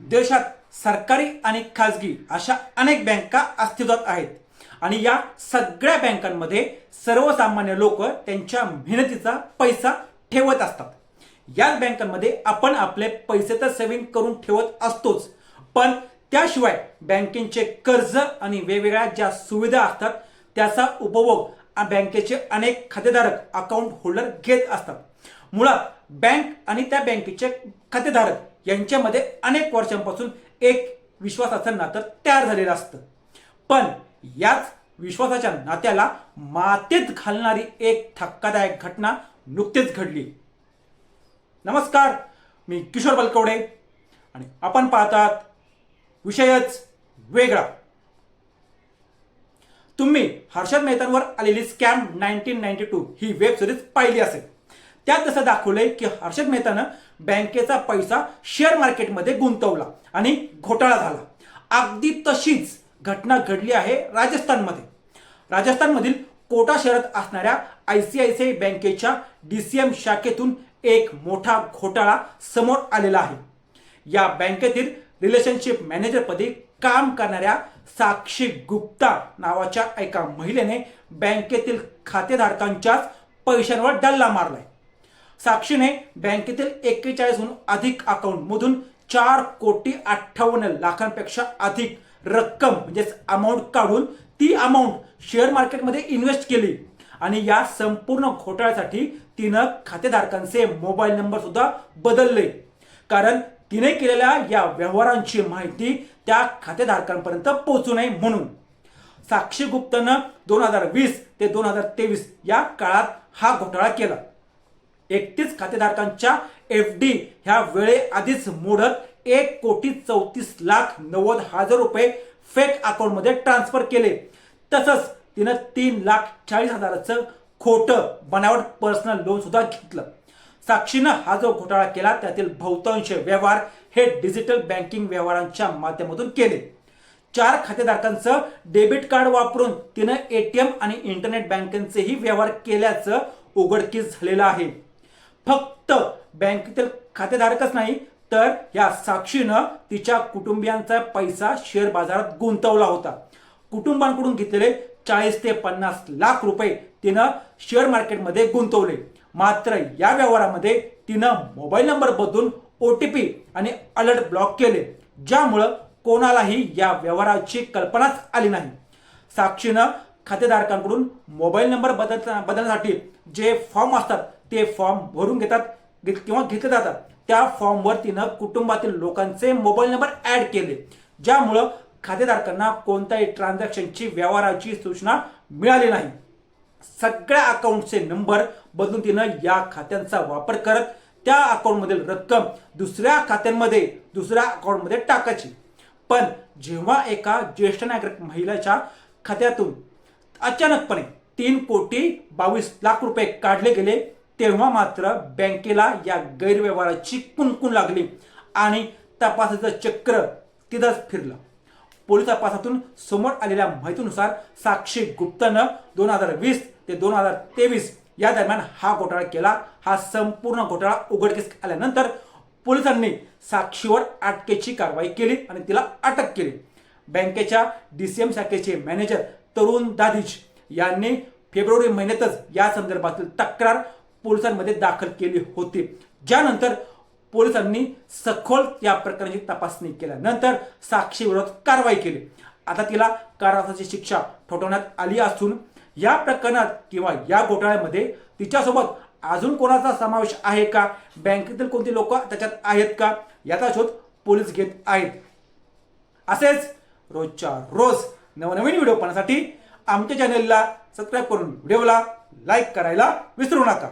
देशात सरकारी आणि खाजगी अशा अनेक बँका अस्तित्वात आहेत. आणि या सगळ्या बँकांमध्ये सर्वसामान्य लोक त्यांच्या मेहनतीचा पैसा ठेवत असतात. याच बँकांमध्ये आपण आपले पैसे तर सेव्हिंग करून ठेवत असतोच पण त्याशिवाय बँकेचे कर्ज आणि वेगवेगळ्या ज्या सुविधा असतात त्याचा उपभोग बँकेचे अनेक खातेधारक अकाउंट होल्डर घेत असतात. मुळात बँक आणि त्या बँकेचे खातेधारक यांच्यामध्ये अनेक वर्षांपासून एक विश्वासाचं नातं तयार झालेलं असतं. पण याच विश्वासाच्या नात्याला मातीत घालणारी एक धक्कादायक घटना नुकतीच घडली. नमस्कार मी किशोर बलकवडे आणि आपण पाहतात विषयच वेगळा. तुम्ही हर्षद मेहतांवर आलेली स्कॅम नाईन्टीन नाईन्टी टू ही वेब सिरीज पाहिली असेल. त्यात जसं दाखवलंय की हर्षद मेहतानं बँकेचा पैसा शेअर मार्केटमध्ये गुंतवला आणि घोटाळा झाला. अगदी तशीच घटना घडली आहे राजस्थानमध्ये. राजस्थानमधील कोटा शहरात असणाऱ्या I C I C I बँकेच्या डी सी एम शाखेतून एक मोठा घोटाळा समोर आलेला आहे. या बँकेतील रिलेशनशिप मॅनेजरपदी काम करणाऱ्या साक्षी गुप्ता नावाच्या एका महिलेने बँकेतील खातेधारकांच्याच पैशांवर डल्ला मारलाय. साक्षीने बँकेतील एक्केचाळीसहून अधिक अकाउंटमधून चार कोटी अठ्ठावन्न लाखांपेक्षा अधिक रक्कम म्हणजेच अमाऊंट काढून ती अमाऊंट शेअर मार्केटमध्ये इन्व्हेस्ट केली. आणि या संपूर्ण घोटाळ्यासाठी तिनं खातेधारकांचे मोबाईल नंबर सुद्धा बदलले. कारण तिने केलेल्या या व्यवहारांची माहिती त्या खातेधारकांपर्यंत पोहोचू नये म्हणून. साक्षी गुप्तानं दोन हजार वीस ते दोन हजार तेवीस या काळात हा घोटाळा केला. एकतीस खातेधारकांच्या एफ डी ह्या वेळेआधीच मोडत एक कोटी चौतीस लाख नव्वद हजार रुपये फेक अकाउंटमध्ये ट्रान्सफर केले. तसंच तिनं तीन लाख चाळीस हजाराचं खोटं बनावट पर्सनल लोन सुद्धा घेतलं. साक्षीनं हा जो घोटाळा केला त्यातील बहुतांश व्यवहार हे डिजिटल बँकिंग व्यवहारांच्या माध्यमातून केले. चार खातेधारकांचं डेबिट कार्ड वापरून तिनं एटीएम आणि इंटरनेट बँकेचेही व्यवहार केल्याचं उघडकीस झालेलं आहे. फक्त बँकेतील खातेधारकच नाही तर या साक्षीनं तिच्या कुटुंबियांचा पैसा शेअर बाजारात गुंतवला होता. कुटुंबांकडून घेतलेले चाळीस ते पन्नास लाख रुपये तिनं शेअर मार्केटमध्ये गुंतवले. मात्र या व्यवहारामध्ये तिनं मोबाईल नंबर बदलून ओ टी पी आणि अलर्ट ब्लॉक केले ज्यामुळं कोणालाही या व्यवहाराची कल्पनाच आली नाही. साक्षीनं खातेधारकांकडून मोबाईल नंबर बदल बदलण्यासाठी जे फॉर्म असतात ते फॉर्म भरून घेतात घेत- किंवा घेतले जातात. त्या फॉर्मवर तिनं कुटुंबातील लोकांचे मोबाईल नंबर ऍड केले. ज्यामुळं खातेधारकांना कोणत्याही ट्रान्झॅक्शनची व्यवहाराची सूचना मिळाली नाही. सगळ्या अकाउंटचे नंबर बदलून तिनं या खात्यांचा वापर करत त्या अकाउंटमधील रक्कम दुसऱ्या खात्यांमध्ये दुसऱ्या अकाउंटमध्ये टाकायची. पण जेव्हा एका ज्येष्ठ नागरिक महिलेच्या खात्यातून अचानकपणे तीन कोटी बावीस लाख रुपये काढले गेले तेव्हा मात्र बँकेला या गैरव्यवहाराची कुणकुण लागली आणि तपासाचं चक्र तिथंच फिरलं. पोलीस तपासातून समोर आलेल्या माहितीनुसार साक्षी गुप्तानं दोन हजार वीस ते दोन हजार तेवीस या दरम्यान हा घोटाळा केला. हा संपूर्ण घोटाळा उघडकीस आल्यानंतर पोलिसांनी साक्षीवर अटकेची कारवाई केली आणि तिला अटक केली. बँकेच्या डी सी शाखेचे मॅनेजर तरुण दादिज यांनी फेब्रुवारी महिन्यातच या संदर्भातील तक्रार पोलिसांमध्ये दाखल केली होती. ज्यानंतर पोलिसांनी सखोल या प्रकरणाची तपासणी केल्यानंतर साक्षी विरोधात कारवाई केली. आता तिला कारावासाची शिक्षा ठोठवण्यात आली असून या प्रकरणात किंवा या घोटाळ्यामध्ये तिच्यासोबत अजून कोणाचा समावेश आहे का? बँकेतील कोणती लोक त्याच्यात आहेत का? याचा शोध पोलीस घेत आहेत. असेच रोजच्या रोज नवनवीन व्हिडिओ पाहण्यासाठी आमच्या चॅनेलला सबस्क्राईब करून व्हिडिओला लाईक करायला विसरू नका.